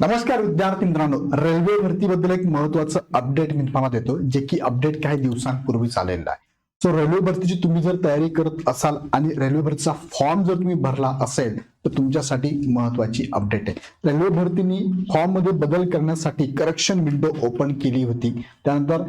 नमस्कार विद्यार्थी मित्रांनो. रेल्वे भरतीबद्दल एक महत्वाचं अपडेट मी तुम्हाला देतो जे की अपडेट काही दिवसांपूर्वी आलेलं आहे. सो रेल्वे भरतीची तुम्ही जर तयारी करत असाल आणि रेल्वे भरतीचा फॉर्म जर तुम्ही भरला असेल तर तुमच्यासाठी महत्वाची अपडेट आहे. रेल्वे भरतीने फॉर्ममध्ये बदल करण्यासाठी करेक्शन विंडो ओपन केली होती. त्यानंतर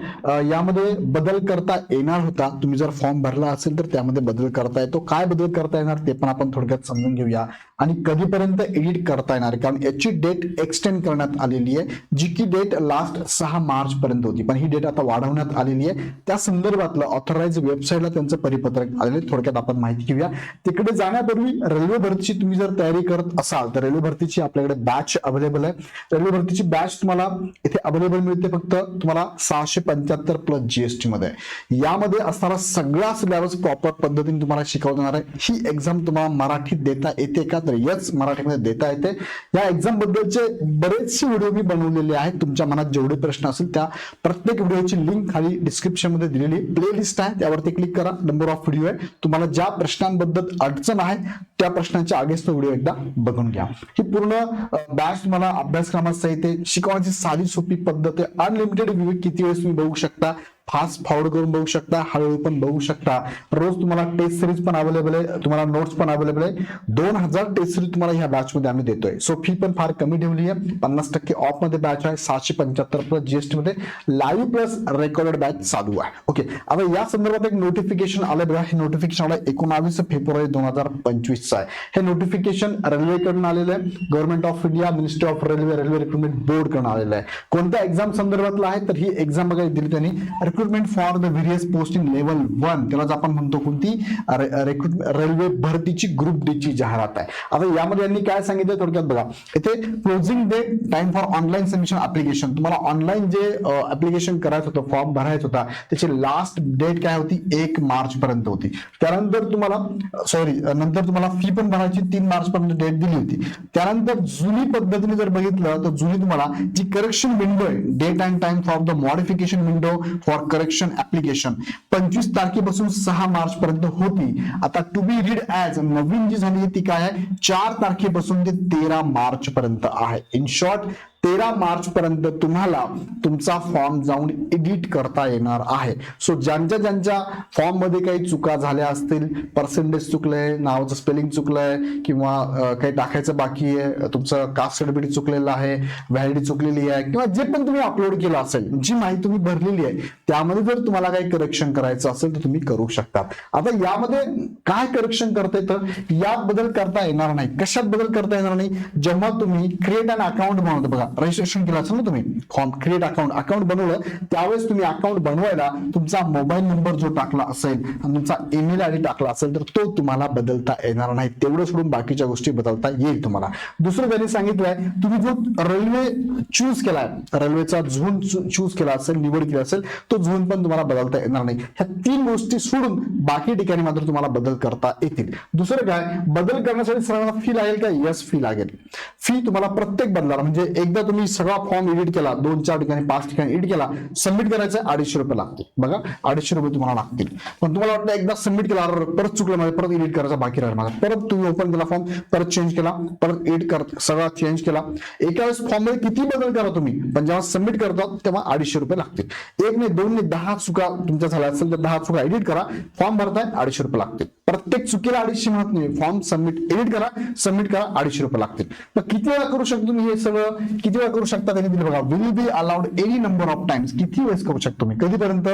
यामध्ये बदल करता येणार होता. तुम्ही जर फॉर्म भरला असेल तर त्यामध्ये बदल करता येतो. काय बदल करता येणार ते पण आपण थोडक्यात समजून घेऊया. आणि कधीपर्यंत एडिट करता येणार? आहे? कारण याची डेट एक्सटेंड करण्यात आलेली आहे जी की डेट लास्ट सहा मार्च पर्यंत होती. पण ही डेट आता वाढवण्यात आलेली आहे. त्या संदर्भातलं ऑथराइज वेबसाईटला त्यांचं परिपत्रक आलेलं आहे. थोडक्यात आपण माहिती घेऊया. तिकडे जाण्यापूर्वी रेल्वे भरतीची तुम्ही जर तयारी करत असाल तर रेल्वे भरतीची आपल्याकडे बॅच अवेलेबल आहे. रेल्वे भरतीची बॅच तुम्हाला इथे अवेलेबल मिळते फक्त तुम्हाला सहाशे पंच्याहत्तर प्लस जीएसटी मध्ये. यामध्ये असणारा सगळा सिलेबस प्रॉपर पद्धतीने तुम्हाला शिकवता येणार आहे. ही एक्झाम तुम्हाला मराठीत देता येते का? तर यच मराठीमध्ये देता येते. या एक्झाम बद्दलचे बरेचसे व्हिडिओ मी बनवलेले आहेत. तुमच्या मनात जेवढे प्रश्न असतील त्या प्रत्येक व्हिडिओची लिंक खाली डिस्क्रिप्शनमध्ये दिलेली प्ले लिस्ट आहे. त्यावरती क्लिक करा. नंबर ऑफ व्हिडिओ आहे. तुम्हाला ज्या प्रश्नांबद्दल अडचण आहे त्या प्रश्नांच्या आगेच तो व्हिडिओ एकदा बघून घ्या. ही पूर्ण बॅच तुम्हाला अभ्यासक्रमात येते शिकवण्याची साधी सोपी पद्धत आहे. अनलिमिटेड विवेक किती वेळेस तुम्ही बघू शकता. फास्ट फॉरवर्ड करून बघू शकता हळूहळू पण बघू शकता. रोज तुम्हाला टेस्ट सिरीज पण अवेलेबल आहे तुम्हाला नोट्स पण अवेलेबल आहे. दोन हजार टेस्ट सिरीज तुम्हाला ह्या बॅच मध्ये आम्ही देतोय. सो फी पण फार कमी ठेवली आहे. पन्नास टक्के ऑफमध्ये बॅच आहे सातशे पंच्याहत्तर प्लस जीएसटी मध्ये. लाईव्ह प्लस रेकॉर्डेड बॅच चालू आहे. ओके आता या संदर्भात एक नोटिफिकेशन आलं बघा. हे नोटिफिकेशन आलं एकोणावीस फेब्रुवारी दोन हजार पंचवीसचं आहे. हे नोटिफिकेशन रेल्वेकडून आलेलं आहे. Government of India ministry of railway railway recruitment बोर्डकडून आलेलं आहे. कोणत्या एक्झाम संदर्भातला आहे? तर ही एक्झाम बघा दिली त्यांनी recruitment for the various post in level one त्यालाच आपण म्हणतो कोणती? रिक्रुट रेल्वे भरतीची ग्रुप डी ची जाहिरात आहे. आता यामध्ये यांनी काय सांगितलं थोडक्यात बघा. इथे closing date time for online submission application तुम्हाला ऑनलाईन जे अप्लिकेशन करायचं होतं फॉर्म भरायचं होता त्याची लास्ट डेट काय होती? एक मार्च पर्यंत होती. त्यानंतर तुम्हाला सॉरी नंतर तुम्हाला फी पण भरायची तीन मार्च पर्यंत डेट दिली होती. त्यानंतर जुनी पद्धतीने जर बघितलं तर जुनी तुम्हाला जी करेक्शन विंडो आहे date and time for the modification window for correction application पंचवीस तारखेपासून सहा मार्च पर्यंत होती. आता टू बी रीड ऍज नवीन जी झाली ती काय आहे? चार तारखेपासून ते तेरा मार्च पर्यंत आहे. इन शॉर्ट तेरा मार्च पर्यंत तुम्हाला तुमचा फॉर्म जाऊन एडिट करता येणार आहे. सो ज्यांच्या ज्यांच्या फॉर्ममध्ये काही चुका झाल्या असतील पर्सेंटेज चुकलंय नावाचं स्पेलिंग चुकलंय किंवा काही टाकायचं बाकी आहे तुमचं कास्ट सर्टिफिकेट चुकलेलं आहे व्हॅलिडिटी चुकलेली आहे किंवा जे पण तुम्ही अपलोड केलं असेल जी माहिती तुम्ही भरलेली आहे त्यामध्ये जर तुम्हाला काही करेक्शन करायचं असेल तर तुम्ही करू शकता आता यामध्ये काय करेक्शन करता येतं? यात बदल करता येणार नाही. कशात बदल करता येणार नाही? जेव्हा तुम्ही क्रिएट अन अकाउंट म्हणतो बघा रजिस्ट्रेशन केलं असेल ना तुम्ही? फॉर्म क्रिएट अकाउंट अकाउंट बनवलं त्यावेळेस तुम्ही अकाउंट बनवायला तुमचा मोबाईल नंबर जो टाकला असेल आणि तुमचा ईमेल आयडी टाकला असेल तर तो तुम्हाला बदलता येणार नाही. तेवढं सोडून बाकीच्या गोष्टी बदलता येईल तुम्हाला. दुसरं त्यांनी सांगितलंय तुम्ही जो रेल्वे चूज केलाय रेल्वेचा झोन चूज केला असेल निवड केली असेल तो झोन पण तुम्हाला बदलता येणार नाही. ह्या तीन गोष्टी सोडून बाकी ठिकाणी मात्र तुम्हाला बदल करता येतील. दुसरं काय? बदल करण्यासाठी सर्वांना फी लागेल का? यस फी लागेल. फी तुम्हाला प्रत्येक बदलाला म्हणजे एकदा तुम्ही सगळा फॉर्म एडिट केला दोन चार ठिकाणी पाच ठिकाणी एडिट केला सबमिट करायचं अडीचशे रुपये लागतील बघा अडीचशे रुपये तुम्हाला लागतील. पण तुम्हाला वाटतं एकदा सबमिट केला परत चुकलं माझं परत एडिट करायचा बाकी राहिलं माझा. परत तुम्ही ओपन केला फॉर्म परत चेंज केला परत एडिट कर सगळा चेंज केला. एका वेळेस फॉर्ममध्ये किती बदल करा तुम्ही पण जेव्हा सबमिट करता तेव्हा अडीचशे रुपये लागतील. एक नाही दोन नाही दहा चुका तुमच्या झाल्या असेल तर दहा चुका एडिट करा फॉर्म भरताय अडीचशे रुपये लागतील. प्रत्येक चुकीला अडीचशे म्हणत नाही. फॉर्म सबमिट एडिट करा सबमिट करा अडीचशे रुपये लागतील. मग किती वेळा करू शकतो तुम्ही हे सगळं? किती वेळा करू शकता त्यांनी? दिलं बघा will be allowed any number of times किती वेळेस करू शकतो तुम्ही कधीपर्यंत?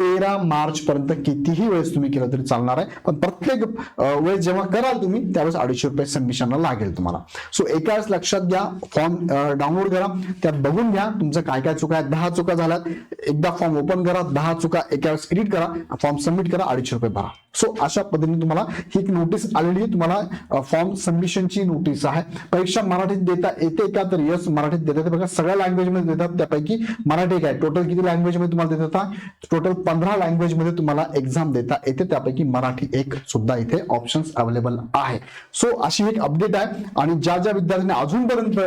तेरा मार्च पर्यंत कितीही वेळेस तुम्ही केलं तरी चालणार आहे. पण प्रत्येक वेळेस जेव्हा कराल तुम्ही त्यावेळेस अडीचशे रुपये सबमिशनला लागेल तुम्हाला. सो एका वेळेस लक्षात घ्या फॉर्म डाउनलोड करा. त्यात बघून घ्या तुमचं काय काय चुका आहेत. दहा चुका झाल्यात. एकदा फॉर्म ओपन करा दहा चुका एका वेळेस एडिट करा. फॉर्म सबमिट करा अडीचशे रुपये भरा. सो अशा पद्धतीने तुम्हाला ही एक नोटीस आलेली आहे. तुम्हाला फॉर्म सबमिशनची नोटीस आहे. परीक्षा मराठीत देता येते का? तर यस मराठीत देतात बघा सगळ्या लँग्वेजमध्ये देतात. त्यापैकी मराठी काय टोटल किती लँग्वेजमध्ये तुम्हाला देत होता टोटल पंधरा लँग्वेजमध्ये तुम्हाला एक्झाम देता येते. त्यापैकी मराठी एक सुद्धा इथे ऑप्शन अवेलेबल आहे. सो अशी एक अपडेट आहे. आणि ज्या ज्या विद्यार्थ्यांनी अजूनपर्यंत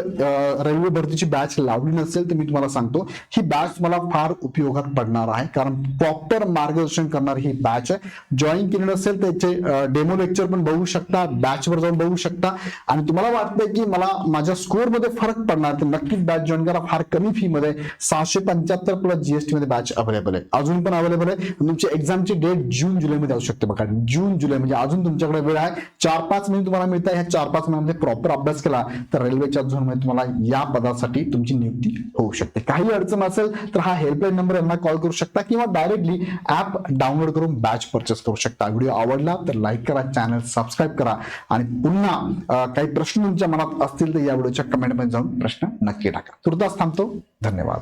रेल्वे भरतीची बॅच लावली नसेल तर मी तुम्हाला सांगतो. ही बॅच तुम्हाला फार उपयोगात पडणार आहे. कारण प्रॉपर मार्गदर्शन करणारी ही बॅच आहे. जॉईन केली केलेलं असेल त्याचे डेमो लेक्चर पण बघू शकता बॅच वर जाऊन बघू शकता. आणि तुम्हाला वाटतंय की मला माझ्या स्कोरमध्ये फरक पडणार तर नक्कीच बॅच जॉईन करा. फार कमी फी मध्ये सहाशे पंच्याहत्तर प्लस जीएसटी मध्ये बॅच अवेलेबल आहे. अजून पण अवेलेबल आहे. तुमची एक्झामची डेट जून जुलै मध्ये असू शकते बघा. जून जुलै म्हणजे अजून तुमच्याकडे वेळ आहे. चार पाच महिने तुम्हाला मिळतात ह्या चार पाच महिन्यामध्ये प्रॉपर अभ्यास केला तर रेल्वेच्या झोनमध्ये तुम्हाला या पदासाठी तुमची नियुक्ती होऊ शकते. काही अडचण असेल तर हा हेल्पलाईन नंबर यांना कॉल करू शकता किंवा डायरेक्टली ऍप डाउनलोड करून बॅच परचेस करू शकता. व्हिडिओ आवडला तर लाईक करा चॅनल सबस्क्राईब करा. आणि पुन्हा काही प्रश्न तुमच्या मनात असतील तर या व्हिडिओच्या कमेंटमध्ये जाऊन प्रश्न नक्की टाका. तुर्तास थांबतो. धन्यवाद.